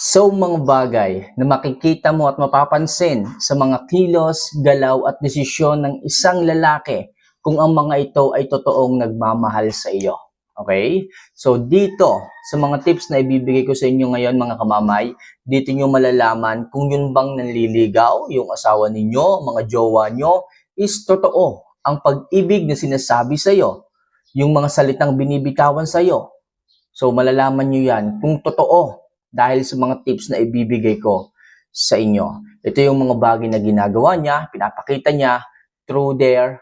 So mga bagay na makikita mo at mapapansin sa mga kilos, galaw at desisyon ng isang lalaki kung ang mga ito ay totoong nagmamahal sa iyo. Okay? So dito, sa mga tips na ibibigay ko sa inyo ngayon mga kamamay, dito nyo malalaman kung yun bang nanliligaw, yung asawa ninyo, mga jowa nyo, is totoo ang pag-ibig na sinasabi sa iyo, yung mga salitang binibitawan sa iyo. So malalaman nyo yan kung totoo dahil sa mga tips na ibibigay ko sa inyo. Ito yung mga bagay na ginagawa niya, pinapakita niya through their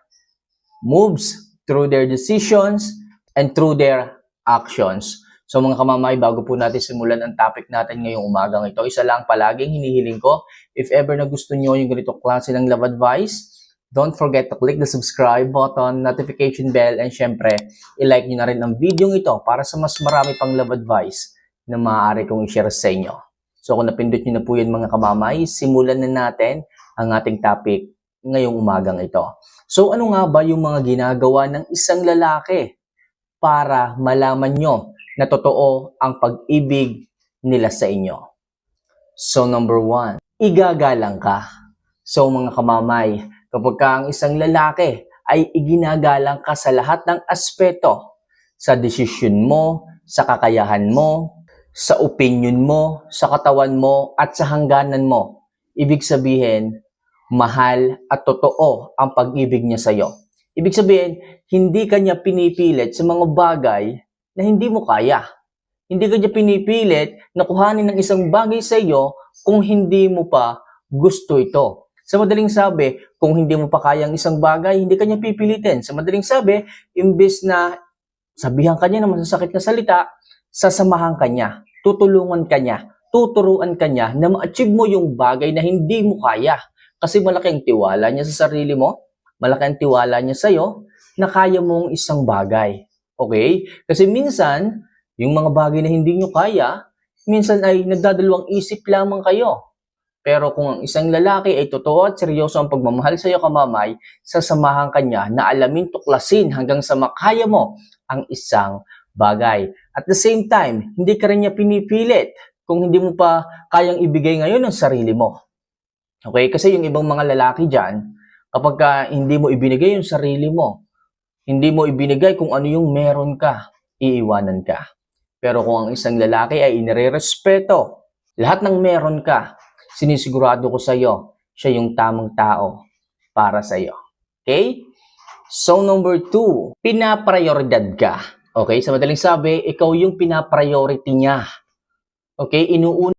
moves, through their decisions, and through their actions. So mga kamamay, bago po natin simulan ang topic natin ngayong umagang ito, isa lang palaging hinihiling ko, if ever na gusto nyo yung ganito klase ng love advice, don't forget to click the subscribe button, notification bell, and syempre, i-like nyo na rin ang video ito para sa mas marami pang love advice na maaari kong i-share sa inyo. So kung napindot nyo na po yun mga kamamay, simulan na natin ang ating topic ngayong umagang ito. So ano nga ba yung mga ginagawa ng isang lalaki para malaman nyo na totoo ang pag-ibig nila sa inyo? So number one, igagalang ka. So mga kamamay, kapag ka ang isang lalaki ay iginagalang ka sa lahat ng aspeto, sa desisyon mo, sa kakayahan mo, sa opinion mo, sa katawan mo, at sa hangganan mo. Ibig sabihin, mahal at totoo ang pag-ibig niya sa iyo. Ibig sabihin, hindi ka niya pinipilit sa mga bagay na hindi mo kaya. Hindi ka niya pinipilit na kuhanin ng isang bagay sa iyo kung hindi mo pa gusto ito. Sa madaling sabi, kung hindi mo pa kaya ang isang bagay, hindi ka niya pipilitin. Sa madaling sabi, imbes na sabihan ka niya ng masasakit na salita, sasamahan ka niya, tutulungan ka niya, tuturuan ka niya na ma-achieve mo yung bagay na hindi mo kaya. Kasi malaki ang tiwala niya sa sarili mo, malaki ang tiwala niya sa'yo na kaya mong isang bagay. Okay? Kasi minsan, yung mga bagay na hindi nyo kaya, minsan ay nagdadalawang isip lamang kayo. Pero kung ang isang lalaki ay totoo at seryoso ang pagmamahal sa iyo kamamay, sasamahan ka niya na alamin tuklasin hanggang sa makaya mo ang isang bagay. At the same time, hindi ka rin niya pinipilit kung hindi mo pa kayang ibigay ngayon ang sarili mo. Okay? Kasi yung ibang mga lalaki dyan, kapag ka hindi mo ibinigay yung sarili mo, hindi mo ibinigay kung ano yung meron ka, iiwanan ka. Pero kung ang isang lalaki ay inirerespeto, lahat ng meron ka, sinisigurado ko sa iyo, siya yung tamang tao para sa iyo. Okay? So number two, pinaprioridad ka. Okay? Sa madaling sabi, ikaw yung pinapriority niya. Okay? Inuuna